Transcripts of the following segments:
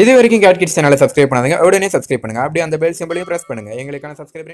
இது வரைக்கும் cat kids சேனலை சப்ஸ்கிரைப் பண்ணாதுங்க. உடனே சப்ஸ்கிரைப் பண்ணுங்க. அப்படியே அந்த பெல் சிம்பிளையும் ப்ரெஸ் பண்ணுங்க. எங்களுக்கான சப்ஸ்கிரைப்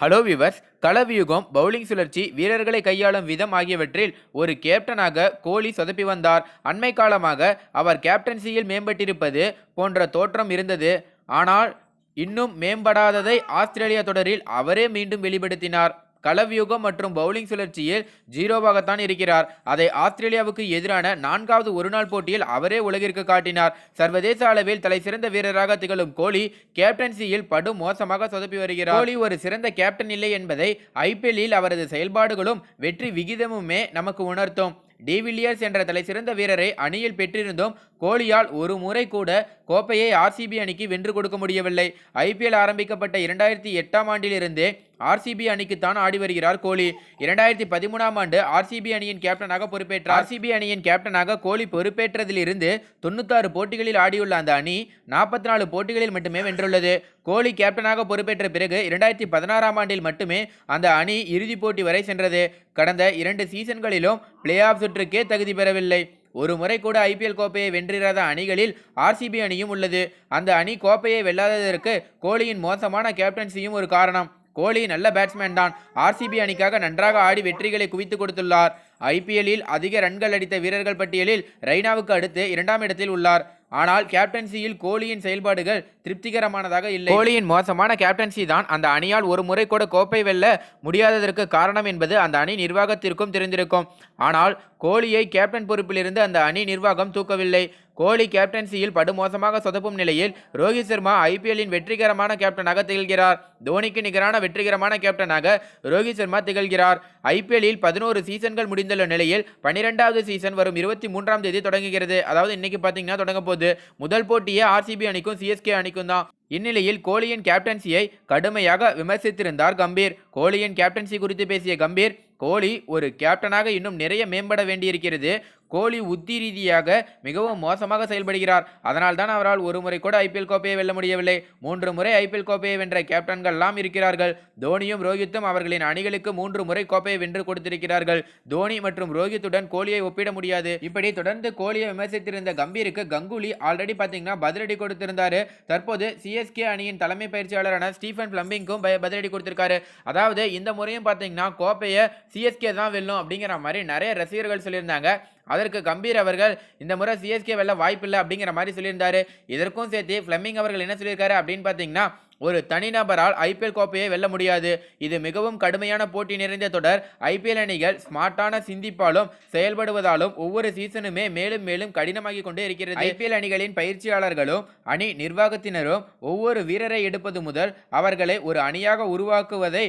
ஹலோ விவர்ஸ் களவியுகம் பவுலிங் சுழற்சி வீரர்களை கையாளும் விதம் ஆகியவற்றில் ஒரு கேப்டனாக கோலி சொதப்பி வந்தார். அண்மை காலமாக அவர் கேப்டன்சியில் மேம்பட்டிருப்பது போன்ற தோற்றம் இருந்தது. ஆனால் இன்னும் மேம்படாததை ஆஸ்திரேலியா தொடரில் அவரே மீண்டும் வெளிப்படுத்தினார். களவியுகம் மற்றும் பவுலிங் சுழற்சியில் ஜீரோவாகத்தான் இருக்கிறார். அதை ஆஸ்திரேலியாவுக்கு எதிரான நான்காவது ஒருநாள் போட்டியில் அவரே உலகிற்கு காட்டினார். சர்வதேச அளவில் தலை சிறந்த வீரராக திகழும் கோலி கேப்டன்சியில் படு மோசமாக சொதப்பி வருகிறார். கோலி ஒரு சிறந்த கேப்டன் இல்லை என்பதை ஐபிஎல்லில் அவரது செயல்பாடுகளும் வெற்றி விகிதமுமே நமக்கு உணர்த்தும். டிவில்லியர்ஸ் என்ற தலை சிறந்த வீரரை அணியில் பெற்றிருந்தும் கோலியால் ஒரு முறை கூட கோப்பையை ஆர்சிபி அணிக்கு வென்று கொடுக்க முடியவில்லை. ஐபிஎல் ஆரம்பிக்கப்பட்ட இரண்டாயிரத்தி எட்டாம் ஆண்டிலிருந்தே ஆர்சிபி அணிக்குத்தான் ஆடி வருகிறார் கோலி. இரண்டாயிரத்தி பதிமூணாம் ஆண்டு ஆர்சிபி அணியின் கேப்டனாக பொறுப்பேற்றார். ஆர்சிபி அணியின் கேப்டனாக கோலி பொறுப்பேற்றதிலிருந்து தொண்ணூத்தாறு போட்டிகளில் ஆடியுள்ள அந்த அணி நாற்பத்தி நாலு போட்டிகளில் மட்டுமே வென்றுள்ளது. கோலி கேப்டனாக பொறுப்பேற்ற பிறகு இரண்டாயிரத்தி பதினாறாம் ஆண்டில் மட்டுமே அந்த அணி இறுதிப் போட்டி வரை சென்றது. கடந்த இரண்டு சீசன்களிலும் பிளே ஆஃப் சுற்றுக்கே தகுதி பெறவில்லை. ஒரு முறை கூட ஐபிஎல் கோப்பையை வென்றிராத அணிகளில் ஆர்சிபி அணியும் உள்ளது. அந்த அணி கோப்பையை வெல்லாததற்கு கோலியின் மோசமான கேப்டன்சியும் ஒரு காரணம். கோலி நல்ல பேட்ஸ்மேன் தான். ஆர்சிபி அணிக்காக நன்றாக ஆடி வெற்றிகளை குவித்து கொடுத்துள்ளார். ஐபிஎல்லில் அதிக ரன்கள் அடித்த வீரர்கள் பட்டியலில் ரெய்னாவுக்கு அடுத்து இரண்டாம் இடத்தில் உள்ளார். ஆனால் கேப்டன்சியில் கோலியின் செயல்பாடுகள் திருப்திகரமானதாக இல்லை. கோலியின் மோசமான கேப்டன்சி தான் அந்த அணியால் ஒரு முறை கூட கோப்பை வெல்ல முடியாததற்கு காரணம் என்பது அந்த அணி நிர்வாகத்திற்கும் தெரிந்திருக்கும். ஆனால் கோலியை கேப்டன் பொறுப்பிலிருந்து அந்த அணி நிர்வாகம் தூக்கவில்லை. கோலி கேப்டன்சியில் படுமோசமாக சொதப்பும் நிலையில் ரோஹித் சர்மா ஐபிஎல்லின் வெற்றிகரமான கேப்டனாக திகழ்கிறார். தோனிக்கு நிகரான வெற்றிகரமான கேப்டனாக ரோஹித் சர்மா திகழ்கிறார். ஐபிஎல்லில் பதினோரு சீசன்கள் முடிந்துள்ள நிலையில் பன்னிரெண்டாவது சீசன் வரும் இருபத்தி மூன்றாம் தேதி தொடங்குகிறது. அதாவது இன்னைக்கு பார்த்தீங்கன்னா தொடங்க போகுது. முதல் போட்டியே ஆர்சிபி அணிக்கும் சிஎஸ்கே அணிக்கும் தான். இந்நிலையில் கோலியின் கேப்டன்சியை கடுமையாக விமர்சித்திருந்தார் கம்பீர். கோலியின் கேப்டன்சி குறித்து பேசிய கம்பீர் கோலி ஒரு கேப்டனாக இன்னும் நிறைய மேம்பட வேண்டியிருக்கிறது. கோலி உத்தி ரீதியாக மிகவும் மோசமாக செயல்படுகிறார். அதனால் தான் அவரால் ஒரு முறை கூட ஐபிஎல் கோப்பையை வெல்ல முடியவில்லை. மூன்று முறை ஐபிஎல் கோப்பையை வென்ற கேப்டன்கள்லாம் இருக்கிறார்கள். தோனியும் ரோஹித்தும் அவர்களின் அணிகளுக்கு மூன்று முறை கோப்பையை வென்று கொடுத்திருக்கிறார்கள். தோனி மற்றும் ரோஹித்துடன் கோலியை ஒப்பிட முடியாது. இப்படி தொடர்ந்து கோலியை விமர்சித்திருந்த கம்பீருக்கு கங்குலி ஆல்ரெடி பார்த்தீங்கன்னா பதிலடி கொடுத்திருந்தாரு. தற்போது சிஎஸ்கே அணியின் தலைமை பயிற்சியாளரான ஸ்டீஃபன் பிளம்பிங்கும் பதிலடி கொடுத்திருக்காரு. அதாவது இந்த முறையும் பார்த்தீங்கன்னா கோப்பையை சிஎஸ்கே தான் வெல்லும் அப்படிங்கிற மாதிரி நிறைய ரசிகர்கள் சொல்லியிருந்தாங்க. அதற்கு கம்பீர் அவர்கள் இந்த முறை சிஎஸ்கே வெல்ல வாய்ப்பில்லை அப்படிங்கிற மாதிரி சொல்லியிருந்தாரு. இதற்கும் சேர்த்து ஃப்ளெமிங் அவர்கள் என்ன சொல்லியிருக்காரு அப்படின்னு பார்த்தீங்கன்னா ஒரு தனிநபரால் ஐபிஎல் கோப்பையை வெல்ல முடியாது. இது மிகவும் கடுமையான போட்டி நிறைந்த தொடர். ஐபிஎல் அணிகள் ஸ்மார்ட்டான சிந்திப்பாலும் செயல்படுவதாலும் ஒவ்வொரு சீசனுமே மேலும் மேலும் கடினமாகி கொண்டே இருக்கிறது. ஐபிஎல் அணிகளின் பயிற்சியாளர்களும் அணி நிர்வாகத்தினரும் ஒவ்வொரு வீரரை எடுப்பது முதல் அவர்களை ஒரு அணியாக உருவாக்குவதை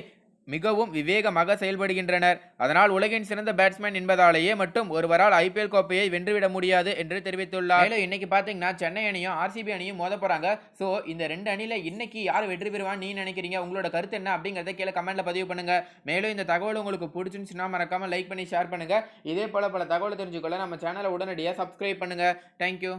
மிகவும் விவேகமாக செயல்படுகின்றனர். அதனால் உலகின் சிறந்த பேட்ஸ்மேன் என்பதாலேயே மட்டும் ஒருவரால் ஐபிஎல் கோப்பையை வென்றுவிட முடியாது என்று தெரிவித்துள்ளார். மேலும் இன்னைக்கு பார்த்தீங்கன்னா சென்னை அணியும் ஆர்சிபி அணியும் மோத போறாங்க. ஸோ இந்த ரெண்டு அணியில இன்னைக்கு யார் வெற்றி பெறுவான்னு நீ நினைக்கிறீங்க? உங்களோட கருத்து என்ன அப்படிங்கறத கீழே கமெண்ட்ல பதிவு பண்ணுங்க. மேலும் இந்த தகவல் உங்களுக்கு பிடிச்சிருந்துச்சுன்னா மறக்காம லைக் பண்ணி ஷேர் பண்ணுங்க. இதே போல பல தகவலை தெரிஞ்சுக்கொள்ள நம்ம சேனலை உடனடியாக சப்ஸ்கிரைப் பண்ணுங்க. தேங்க்யூ